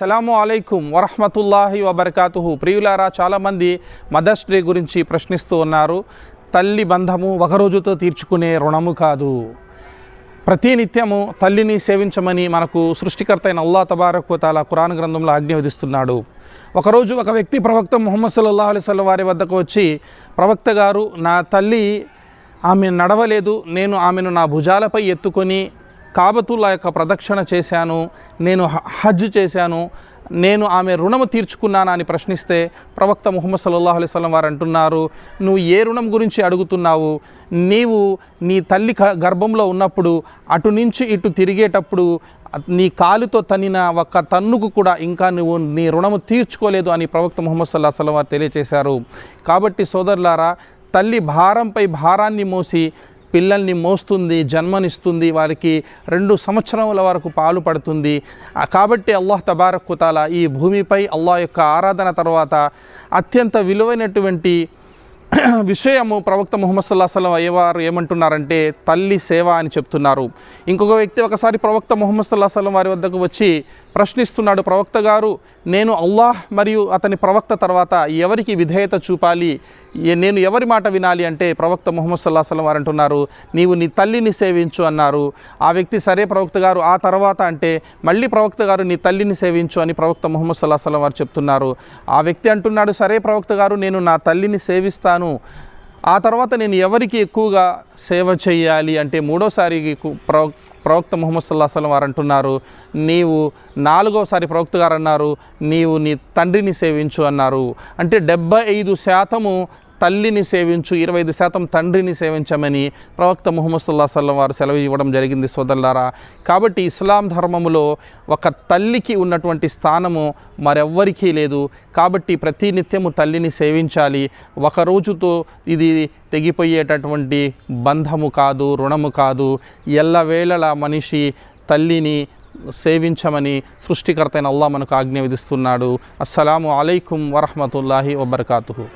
సలాము అలైకుం వరహమతుల్లాహి వబర్కాతుహు. ప్రియులారా చాలామంది మదర్స్ డే గురించి ప్రశ్నిస్తూ ఉన్నారు. తల్లి బంధము ఒక రోజుతో తీర్చుకునే రుణము కాదు. ప్రతి నిత్యము తల్లిని సేవించమని మనకు సృష్టికర్త అయిన అల్లా తబారకు తాలా కురాన్ గ్రంథంలో ఆజ్ఞ విధిస్తున్నాడు ఒకరోజు ఒక వ్యక్తి ప్రవక్త ముహమ్మద్ సల్లాహ్ అలైస్ వారి వద్దకు వచ్చి ప్రవక్త గారు నా తల్లి ఆమె నడవలేదు నేను ఆమెను నా భుజాలపై ఎత్తుకొని కాబతుల్లా యొక్క ప్రదక్షిణ చేశాను నేను హ- హజ్ చేశాను నేను ఆమె రుణము తీర్చుకున్నానా అని ప్రశ్నిస్తే ప్రవక్త ముహమ్మద్ సల్లాహ్ అలైస్లం వారు అంటున్నారు నువ్వు ఏ రుణం గురించి అడుగుతున్నావు? నీవు నీ తల్లి గర్భంలో ఉన్నప్పుడు అటు నుంచి ఇటు తిరిగేటప్పుడు నీ కాలుతో తన్నిన ఒక్క తన్నుకు కూడా ఇంకా నువ్వు నీ రుణము తీర్చుకోలేదు అని ప్రవక్త ముహమ్మద్ సల్లా సలం వారు తెలియచేశారు. కాబట్టి సోదరులారా తల్లి భారంపై భారాన్ని మోసి పిల్లల్ని మోస్తుంది జన్మనిస్తుంది వారికి రెండు సంవత్సరముల వరకు పాలు పడుతుంది. కాబట్టి అల్లాహ్ తబారక్కుతాల ఈ భూమిపై అల్లాహ్ యొక్క ఆరాధన తర్వాత అత్యంత విలువైనటువంటి విషయము ప్రవక్త ముహమ్మద్ సల్లాహ్ సలం అయ్యేవారు ఏమంటున్నారంటే తల్లి సేవ అని చెప్తున్నారు. ఇంకొక వ్యక్తి ఒకసారి ప్రవక్త ముహమ్మద్ సల్లాహ్ సలం వారి వద్దకు వచ్చి ప్రశ్నిస్తున్నాడు ప్రవక్త గారు నేను అల్లాహ్ మరియు అతని ప్రవక్త తర్వాత ఎవరికి విధేయత చూపాలి? నేను ఎవరి మాట వినాలి? అంటే ప్రవక్త ముహమ్మద్ సల్లాహ్ సలం వారు అంటున్నారు నీవు నీ తల్లిని సేవించు అన్నారు. ఆ వ్యక్తి సరే ప్రవక్త గారు ఆ తర్వాత అంటే మళ్ళీ ప్రవక్త గారు నీ తల్లిని సేవించు అని ప్రవక్త ముహమ్మద్ సల్లాహ్ సలం వారు చెప్తున్నారు. ఆ వ్యక్తి అంటున్నాడు సరే ప్రవక్త గారు నేను నా తల్లిని సేవిస్తాను ఆ తర్వాత నేను ఎవరికి ఎక్కువగా సేవ చేయాలి అంటే మూడోసారి ప్రవ ప్రవక్త ముహమ్మద్ సల్లా సలం వారు అంటున్నారు. నీవు నాలుగోసారి ప్రవక్త గారు అన్నారు. నీవు నీ తండ్రిని సేవించు అన్నారు. అంటే డెబ్బై ఐదు శాతము తల్లిని సేవించు ఇరవై ఐదు శాతం తండ్రిని సేవించమని ప్రవక్త ముహమ్మద్ సుల్లా సల్లం వారు సెలవు ఇవ్వడం జరిగింది సోదరులారా. కాబట్టి ఇస్లాం ధర్మములో ఒక తల్లికి ఉన్నటువంటి స్థానము మరెవ్వరికీ లేదు. కాబట్టి ప్రతి నిత్యము తల్లిని సేవించాలి. ఒక రోజుతో ఇది తెగిపోయేటటువంటి బంధము కాదు రుణము కాదు. ఎల్లవేళలా మనిషి తల్లిని సేవించమని సృష్టికర్తైన అల్లా మనకు ఆజ్ఞ విధిస్తున్నాడు. అస్సలాము అలైకుం వరహమతుల్లాహి వబర్కాతు